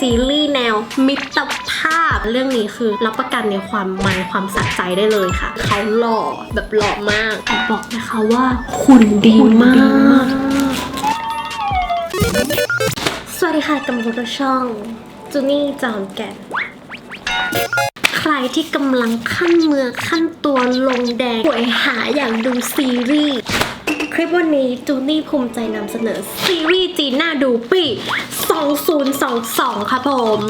ซีรีส์แนวมิตรภาพเรื่องนี้คือรับประกันในความมันความสะใจได้เลยค่ะ เขาหล่อแบบหล่อมากแต่บอกนะคะว่าคุณดีมากสวัสดีค่ะกำลังรับช่องจูนี่จอมแก่นใครที่กำลังขั้นเมือขั้นตัวลงแดงป่วยหาอย่างดูซีรีส์ คลิปวันนี้จูนี่ภูมิใจนำเสนอซีรีส์จีนน่าดูปี 2022 ค่ะผม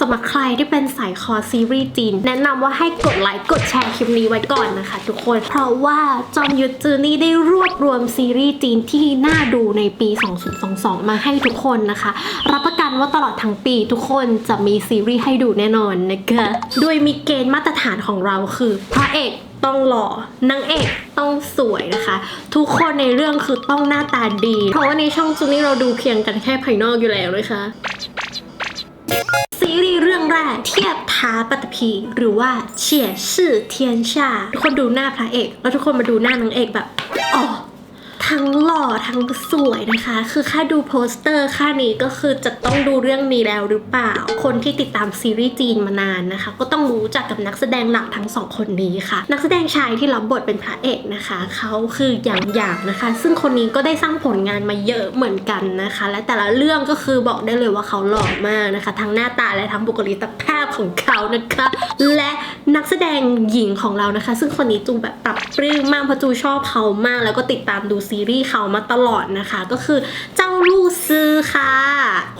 สำหรับใครที่เป็นสายคอซีรีส์จีน แนะนำว่าให้กดไลค์กดแชร์คลิปนี้ไว้ก่อนนะคะทุกคน เพราะว่าจอมยุทธจูนี่ได้รวบรวมซีรีส์จีนที่น่าดูในปี 2022 มาให้ทุกคนนะคะ รับประกันว่าตลอดทั้งปีทุกคนจะมีซีรีส์ให้ดูแน่นอนนะคะ โดยมีเกณฑ์มาตรฐานของเราคือพระเอก ต้องหล่อนางเอกต้องสวยนะคะ ทุกคนในเรื่องคือต้องหน้าตาดี เพราะว่าในช่องจูนี่เราดูเพียงกันแค่ภายนอกอยู่แล้วนะคะซีรีส์เรื่องแรกเทียบท้าปัตภีหรือว่าเฉียชื่อเทียนชาทุกคนดูหน้าพระเอก แล้วทุกคนมาดูหน้านางเอกแบบอ๋อ ทั้งหล่อทั้งสวยนะคะ คือค่าดูโปสเตอร์ค่านี้ก็คือจะต้องดูเรื่องนี้แล้วหรือเปล่า คนที่ติดตามซีรีส์จีนมานานนะคะ ก็ต้องรู้จักกับนักแสดงหลักทั้งสองคนนี้ค่ะ นักแสดงชายที่รับบทเป็นพระเอกนะคะเขาคือหยางหยางนะคะ ซึ่งคนนี้ก็ได้สร้างผลงานมาเยอะเหมือนกันนะคะ และแต่ละเรื่องก็คือบอกได้เลยว่าเขาหล่อมากนะคะ ทั้งหน้าตาและทั้งบุคลิกภาพของเขานะคะ และนักแสดงหญิงของเรานะคะ ซึ่งคนนี้จูแบบปรับปลื้มมากเพราะจูชอบเขามาก แล้วก็ติดตามดูซซีรีส์เขามาตลอดนะคะ ก็คือเจ้าลู่ซือค่ะ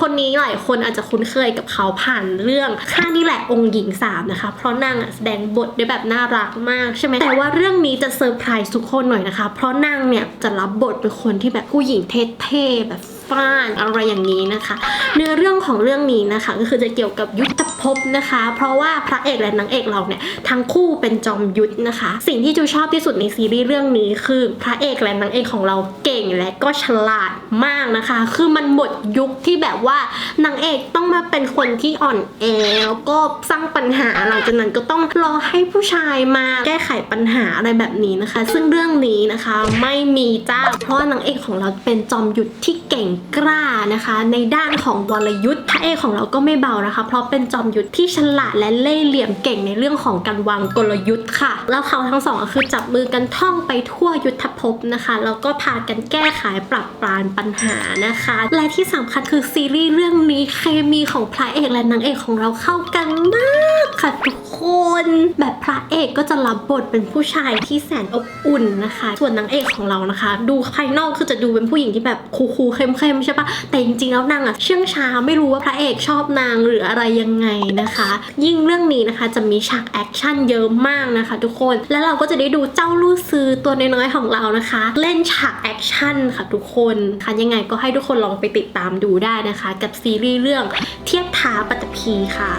คนนี้หลายคนอาจจะคุ้นเคยกับเขาผ่านเรื่องข้านี่แหละองค์หญิงสามนะคะ เพราะนางแสดงบทได้แบบน่ารักมากใช่ไหมแต่ว่าเรื่องนี้จะเซอร์ไพรส์ทุกคนหน่อยนะคะ เพราะนางเนี่ยจะรับบทเป็นคนที่แบบผู้หญิงเท่ๆแบบ ฟ้านอะไรอย่างนี้นะคะ เนื้อเรื่องของเรื่องนี้นะคะ ก็คือจะเกี่ยวกับยุทธภพนะคะ เพราะว่าพระเอกและนางเอกเราเนี่ยทั้งคู่เป็นจอมยุทธนะคะ สิ่งที่จูชอบที่สุดในซีรีส์เรื่องนี้คือพระเอกและนางเอกของเราเก่งและก็ฉลาดมากนะคะ คือมันหมดยุคที่แบบว่านางเอกต้องมาเป็นคนที่อ่อนแอแล้วก็สร้างปัญหาหลังจากนั้นก็ต้องรอให้ผู้ชายมาแก้ไขปัญหาอะไรแบบนี้นะคะ ซึ่งเรื่องนี้นะคะไม่มีจ้าเพราะว่านางเอกของเราเป็นจอมยุทธที่เก่งกล้านะคะ ในด้านของวรยุทธ์พระเอกของเราก็ไม่เบานะคะ เพราะเป็นจอมยุทธที่ฉลาดและเล่ห์เหลี่ยมเก่งในเรื่องของการวางกลยุทธ์ค่ะ แล้วเขาทั้งสองก็คือจับมือกันท่องไปทั่วยุทธภพนะคะแล้วก็พากันแก้ไขปรับปรานปัญหานะคะ และที่สำคัญคือซีรีส์เรื่องนี้เคมีของพระเอกและนางเอกของเราเข้ากันมากค่ะทุกคนแบบพระเอกก็จะรับบทเป็นผู้ชายที่แสนอบอุ่นนะคะ ส่วนนางเอกของเรานะคะ ดูภายนอกคือจะดูเป็นผู้หญิงที่แบบคูลๆเข้ๆใช่ปะแต่จริงๆแล้วนางอะเชื่องช้าไม่รู้ว่าพระเอกชอบนางหรืออะไรยังไงนะคะ ยิ่งเรื่องนี้นะคะจะมีฉากแอคชั่นเยอะมากนะคะ ทุกคน แล้วเราก็จะได้ดูเจ้าลู่ซื้อตัวน้อยๆของเรานะคะ เล่นฉากแอคชั่นค่ะทุกคนค่ะยังไงก็ให้ทุกคนลองไปติดตามดูได้นะคะ กับซีรีส์เรื่องเทียบท้าปัตตภีค่ะ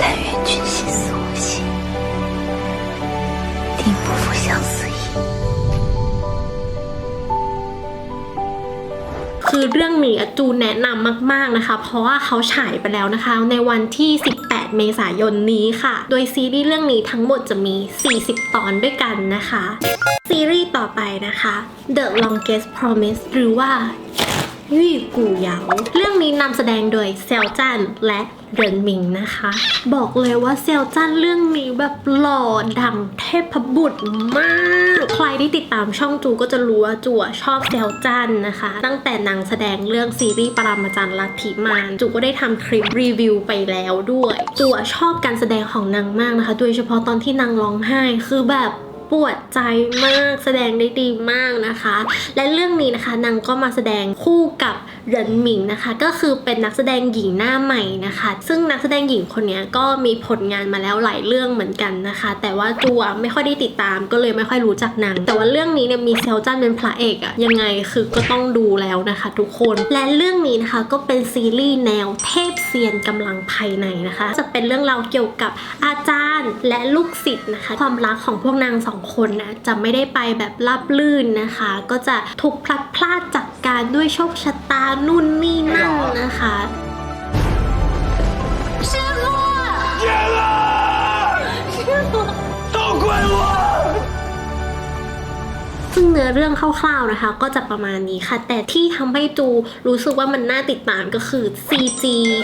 但愿君心似我心，定不负相思 คือเรื่องนี้อจูแนะนำมากๆนะคะ เพราะว่าเขาฉายไปแล้วนะคะ ในวันที่ 18 เมษายนนี้ค่ะ โดยซีรีส์เรื่องนี้ทั้งหมดจะมี 40 ตอนด้วยกันนะคะ ซีรีส์ต่อไปนะคะ The Longest Promise หรือว่ายี่กูเหยาเรื่องนี้นำแสดงโดยเซลจันและ เรินมิงนะคะ บอกเลยว่าเซลจันเรื่องนี้แบบหล่อดังเทพบุตรมาก ใครที่ติดตามช่องจูก็จะรู้ว่าจูชอบเซลจันนะคะ ตั้งแต่นางแสดงเรื่องซีรีส์ปรามาจารย์ลัทธิมานจูก็ได้ทำคลิปรีวิวไปแล้วด้วยจูชอบการแสดงของนางมากนะคะ โดยเฉพาะตอนที่นางร้องไห้คือแบบปวดใจมากแสดงได้ดีมากนะคะ และเรื่องนี้นะคะนางก็มาแสดงคู่กับ เหรินหมิงนะคะ ก็คือเป็นนักแสดงหญิงหน้าใหม่นะคะ ซึ่งนักแสดงหญิงคนนี้ก็มีผลงานมาแล้วหลายเรื่องเหมือนกันนะคะ แต่ว่าตัวไม่ค่อยได้ติดตามก็เลยไม่ค่อยรู้จักนางแต่ว่าเรื่องนี้เนี่ยมีเซลจันเป็นพระเอกอะยังไงคือก็ต้องดูแล้วนะคะ ทุกคนและเรื่องนี้นะคะก็เป็นซีรีส์แนวเทพเซียนกำลังภายในนะคะ จะเป็นเรื่องราวเกี่ยวกับอาจารย์และลูกศิษย์นะคะ ความรักของพวกนางสองคนนะจะไม่ได้ไปแบบราบลื่นนะคะ ก็จะถูกพลัดพรากจาก การด้วยโชคชะตานู่นนี่นั่นนะคะ เนื้อเรื่องคร่าวๆนะคะ ก็จะประมาณนี้ค่ะ แต่ที่ทำให้จูรู้สึกว่ามันน่าติดตามก็คือ CG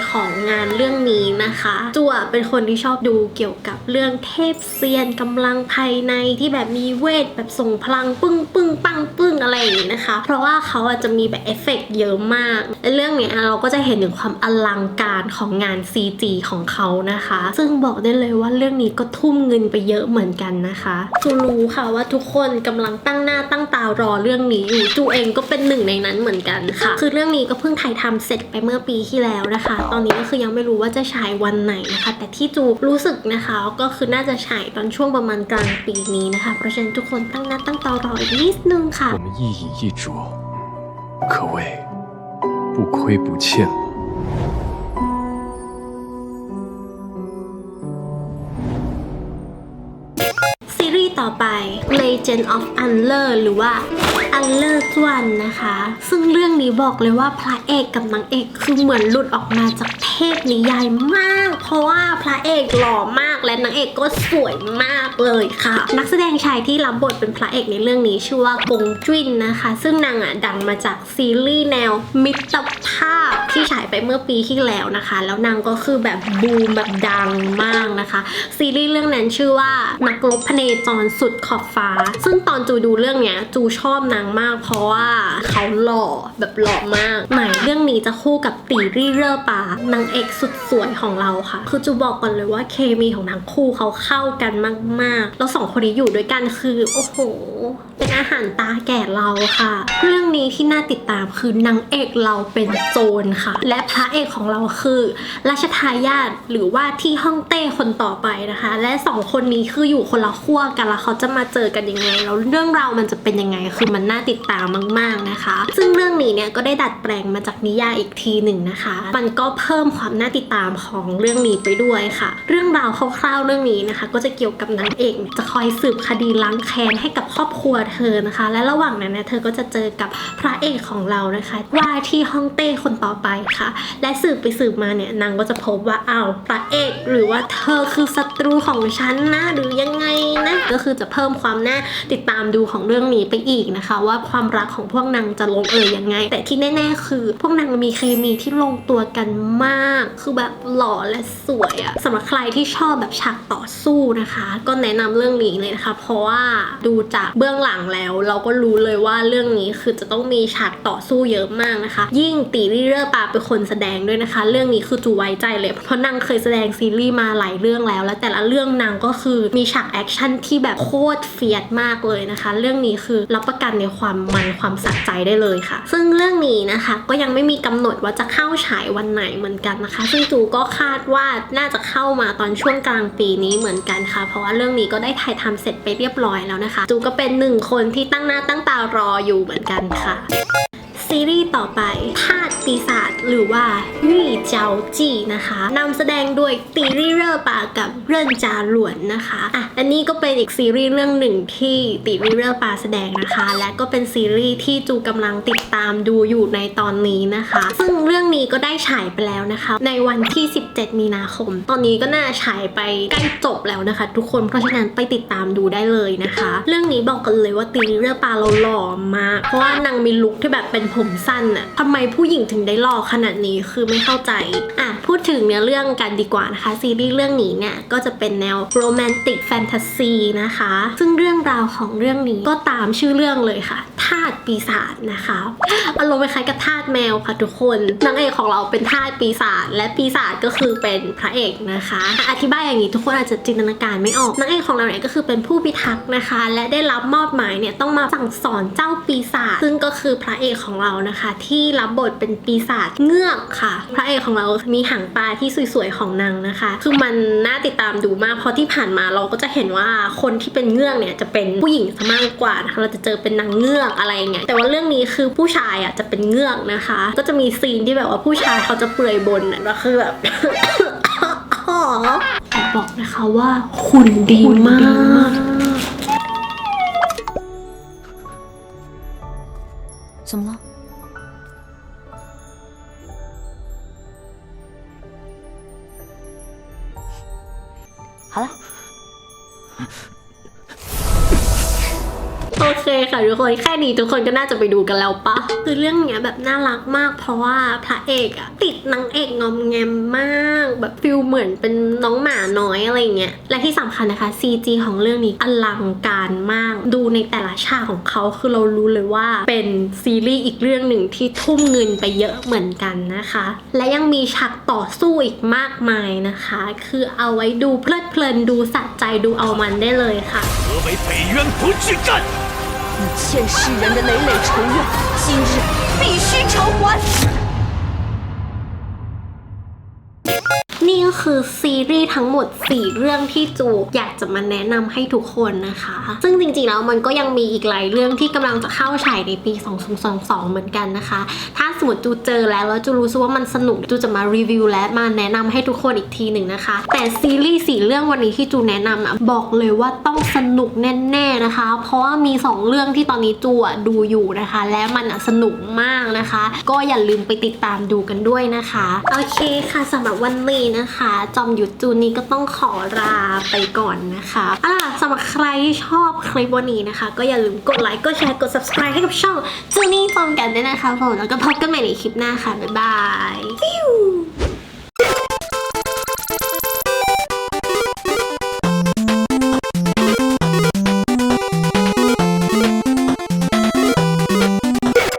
ของงานเรื่องนี้นะคะจูเป็นคนที่ชอบดูเกี่ยวกับเรื่องเทพเซียนกำลังภายในที่แบบมีเวทแบบส่งพลังปึ้งปึ้งปังปึ้งอะไรอย่างนี้นะคะ เพราะว่าเขาอาจจะมีแบบเอฟเฟกต์เยอะมากเรื่องนี้เราก็จะเห็นถึงความอลังการของงาน CG ของเขานะคะ ซึ่งบอกได้เลยว่าเรื่องนี้ก็ทุ่มเงินไปเยอะเหมือนกันนะคะจูรู้ค่ะว่าทุกคนกำลังตั้งหน้าตั้งตารอเรื่องนี้อยู่จูเองก็เป็นหนึ่งในนั้นเหมือนกันค่ะ คือเรื่องนี้ก็เพิ่งถ่ายทำเสร็จไปเมื่อปีที่แล้วนะคะ ตอนนี้ก็คือยังไม่รู้ว่าจะฉายวันไหนนะคะ แต่ที่จูรู้สึกนะคะก็คือน่าจะฉายตอนช่วงประมาณกลางปีนี้นะคะ เพราะฉะนั้นทุกคนตั้งหน้าตั้งตารออีกนิดนึงค่ะ 我们一饮一啄，可谓不亏不欠。 ต่อไป Legend of Unler หรือว่า Unler จวนนะคะ ซึ่งเรื่องนี้บอกเลยว่าพระเอกกับนางเอกคือเหมือนหลุดออกมาจากเทพนิยายมาก เพราะว่าพระเอกหล่อมากและนางเอกก็สวยมากเลยค่ะ นักแสดงชายที่รับบทเป็นพระเอกในเรื่องนี้ชื่อว่ากงจุ้นนะคะ ซึ่งนางอะดังมาจากซีรีส์แนวมิตรภาพที่ฉายไปเมื่อปีที่แล้วนะคะ แล้วนางก็คือแบบบูมแบบดังมากนะคะ ซีรีส์เรื่องนั้นชื่อว่านักรบพเนจรสุดขอบฟ้า ซึ่งตอนจูดูเรื่องเนี้ยจูชอบนางมาก เพราะว่าเขาหล่อแบบหล่อมากหมายเรื่องนี้จะคู่กับตีรี่เรอปานางเอกสุดสวยของเราค่ะ คือจูบอกก่อนเลยว่าเคมีของทั้งคู่เขาเข้ากันมากๆ แล้วสองคนนี้อยู่ด้วยกันคือ โอ้โห เป็นอาหารตาแก่เราค่ะ เรื่องนี้ที่น่าติดตามคือนางเอกเราเป็นโจรค่ะ และพระเอกของเราคือ ราชทายาทหรือว่าที่ฮ่องเต้คนต่อไปนะคะ และสองคนนี้คืออยู่คนละขั้วกันแล้วเขาจะมาเจอกันยังไงแล้วเรื่องราวมันจะเป็นยังไงคือมันน่าติดตามมาก ๆนะคะ ซึ่งเรื่องนี้เนี่ยก็ได้ดัดแปลงมาจากนิยายอีกทีหนึ่งนะคะ มันก็เพิ่มความน่าติดตามของเรื่องนี้ไปด้วยค่ะ เรื่องราวคร่าวๆเรื่องนี้นะคะ ก็จะเกี่ยวกับนางเอกจะคอยสืบคดีล้างแค้นให้กับครอบครัวเธอนะคะ และระหว่างนั้นเนะเธอก็จะเจอกับพระเอกของเรานะคะว่าที่ฮ่องเต้คนต่อไปค่ะ และสืบไปสืบมาเนี่ยนางก็จะพบว่าอ้าวพระเอก หรือว่าเธอคือศัตรูของฉันนะหรือยังไงนะก็คือจะเพิ่มความน่าติดตามดูของเรื่องนี้ไปอีกนะคะ ว่าความรักของพวกนางจะลงเอยยังไง แต่ที่แน่ ๆ คือ พวกนางมีเคมีที่ลงตัวกันมาก คือแบบหล่อและสวยอะสำหรับใครที่ชอบแบบฉากต่อสู้นะคะ ก็แนะนำเรื่องนี้เลยนะคะ เพราะว่าดูจากเบื้องหลังแล้ว เราก็รู้เลยว่าเรื่องนี้คือจะต้องมีฉากต่อสู้เยอะมากนะคะ ยิ่งตีรี่เรอร์ปาเป็นคนแสดงด้วยนะคะ เรื่องนี้คือจูไว้ใจเลยเพราะนางเคยแสดงซีรีส์มาหลายเรื่องแล้ว และแต่ละเรื่องนางก็คือมีฉากแอคชั่นที่แบบโคตรเฟียดมากเลยนะคะ เรื่องนี้คือรับประกันในความมันความสะใจได้เลยค่ะ ซึ่งเรื่องนี้นะคะก็ยังไม่มีกำหนดว่าจะเข้าฉายวันไหนเหมือนกันนะคะ ซึ่งจูก็คาดว่าน่าจะเข้ามาตอนช่วงกลางปีนี้เหมือนกันค่ะ เพราะว่าเรื่องนี้ก็ได้ถ่ายทำเสร็จไปเรียบร้อยแล้วนะคะ จูก็เป็นหนึ่งคนที่ตั้งหน้าตั้งตารออยู่เหมือนกันค่ะ ซีรีส์ต่อไปธาตุปีศาจ หรือว่าวี่เจ้าจีนะคะนำแสดงโดยตีรี่เรอร์ปากับเรินจาหลวนนะคะอะอันนี้ก็เป็นอีกซีรีส์เรื่องหนึ่งที่ตีรี่เรอร์ปาแสดงนะคะ และก็เป็นซีรีส์ที่จูกำลังติดตามดูอยู่ในตอนนี้นะคะ ซึ่งเรื่องนี้ก็ได้ฉายไปแล้วนะคะ ในวันที่ 17 มีนาคม ตอนนี้ก็น่าฉายไปใกล้จบแล้วนะคะ ทุกคนเพราะฉะนั้นไปติดตามดูได้เลยนะคะ เรื่องนี้บอกกันเลยว่าตีรี่เรอร์ปาเราหล่อมาก เพราะว่านางมีลุคที่แบบเป็นผมสั้นอะทำไมผู้หญิงถึงได้หล่อขนาดนี้คือไม่เข้าใจอะพูดถึงเนื้อเรื่องกันดีกว่านะคะ ซีรีส์เรื่องนี้เนี่ยก็จะเป็นแนวโรแมนติกแฟนตาซีนะคะ ซึ่งเรื่องราวของเรื่องนี้ก็ตามชื่อเรื่องเลยค่ะทาสปีศาจนะคะอารมณ์คล้ายกับทาสแมวค่ะทุกคนนางเอกของเราเป็นทาสปีศาจและปีศาจก็คือเป็นพระเอกนะคะ อธิบายอย่างนี้ทุกคนอาจจะจินตนาการไม่ออกนางเอกของเราเนี่ยก็คือเป็นผู้พิทักษ์นะคะ และได้รับมอบหมายเนี่ยต้องมาสั่งสอนเจ้าปีศาจซึ่งก็คือพระเอกของเรานะคะ ที่รับบทเป็นปีศาจเงือกค่ะ พระเอกของเรามีหางปลาที่สวยๆของนางนะคะ คือมันน่าติดตามดูมากเพราะที่ผ่านมาเราก็จะเห็นว่าคนที่เป็นเงือกเนี่ยจะเป็นผู้หญิงซะมากกว่านะคะเราจะเจอเป็นนางเงือกอะไรอย่างเงี้ยแต่ว่าเรื่องนี้คือผู้ชายอ่ะจะเป็นเงือกนะคะ ก็จะมีซีนที่แบบว่าผู้ชายเขาจะเปลือยบนน่ะแล้วคือแบบ อ๋อแต่บอกนะคะว่าหุ่นดีมาก 怎么了？好了， ค่ะทุกคนแค่นี้ทุกคนก็น่าจะไปดูกันแล้วปะคือเรื่องเนี้ยแบบน่ารักมาก เพราะว่าพระเอกอะติดนางเอกงอมแงมมาก แบบฟิลเหมือนเป็นน้องหมาน้อยอะไรเงี้ยและที่สำคัญนะคะ CG ของเรื่องนี้อลังการมาก ดูในแต่ละฉากของเขาคือเรารู้เลยว่าเป็นซีรีส์อีกเรื่องหนึ่งที่ทุ่มเงินไปเยอะเหมือนกันนะคะ และยังมีฉากต่อสู้อีกมากมายนะคะ คือเอาไว้ดูเพลิดเพลินดูสะใจดูเอามันได้เลยค่ะ 你欠世人的累累仇怨，今日必须偿还！ นี่ก็คือซีรีส์ทั้งหมด 4 เรื่องที่จูอยากจะมาแนะนำให้ทุกคนนะคะ ซึ่งจริงๆแล้วมันก็ยังมีอีกหลายเรื่องที่กำลังจะเข้าฉายในปี 2022 เหมือนกันนะคะ ถ้าสมมติจูเจอแล้วแล้วจูรู้สึกว่ามันสนุกจูจะมารีวิวและมาแนะนำให้ทุกคนอีกทีหนึ่งนะคะ แต่ซีรีส์สี่เรื่องวันนี้ที่จูแนะนำอะบอกเลยว่าต้องสนุกแน่ๆนะคะ เพราะว่ามี 2 เรื่องที่ตอนนี้จูอะดูอยู่นะคะ และมันอะสนุกมากนะคะ ก็อย่าลืมไปติดตามดูกันด้วยนะคะ โอเคค่ะสำหรับวันนี้นะคะ จอมยุทธจูนี้ก็ต้องขอลาไปก่อนนะคะอ่าสำหรับใครที่ชอบคลิปวันนี้นะคะ ก็อย่าลืมกดไลค์กดแชร์กด subscribe ให้กับช่องจูนี่จอมกันด้วยนะคะผมแล้วก็พบกันใหม่ในคลิปหน้าค่ะบ๊ายบาย